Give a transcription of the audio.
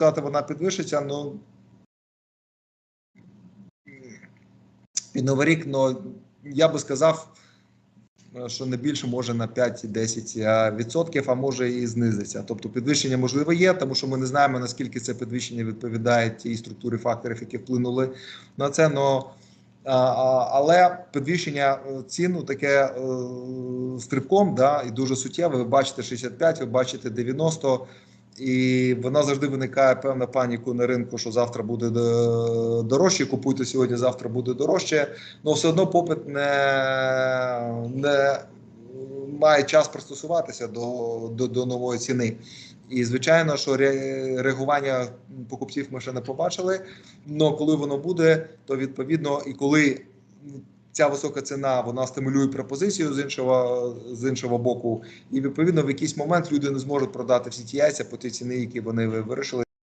сказати, вона підвищиться, ну під новий рік, ну я би сказав, що не більше може на 5-10 відсотків, а може і знизиться. Тобто підвищення можливо є, тому що ми не знаємо наскільки це підвищення відповідає тій структурі факторів, які вплинули на це. Но, але підвищення е, цін ну, таке е, стрибком, да, і дуже суттєве. Ви бачите 65, ви бачите 90. І вона завжди виникає певна паніку на ринку, що завтра буде дорожче. Купуйте сьогодні, завтра буде дорожче. Але все одно попит не, не має час пристосуватися до, до, до нової ціни. І звичайно, що реагування покупців ми ще не побачили. Але коли воно буде, то відповідно і коли ця висока ціна вона стимулює пропозицію з іншого з іншого боку, і відповідно в якийсь момент люди не зможуть продати всі ті яйця по тій ціні, які вони вирішили.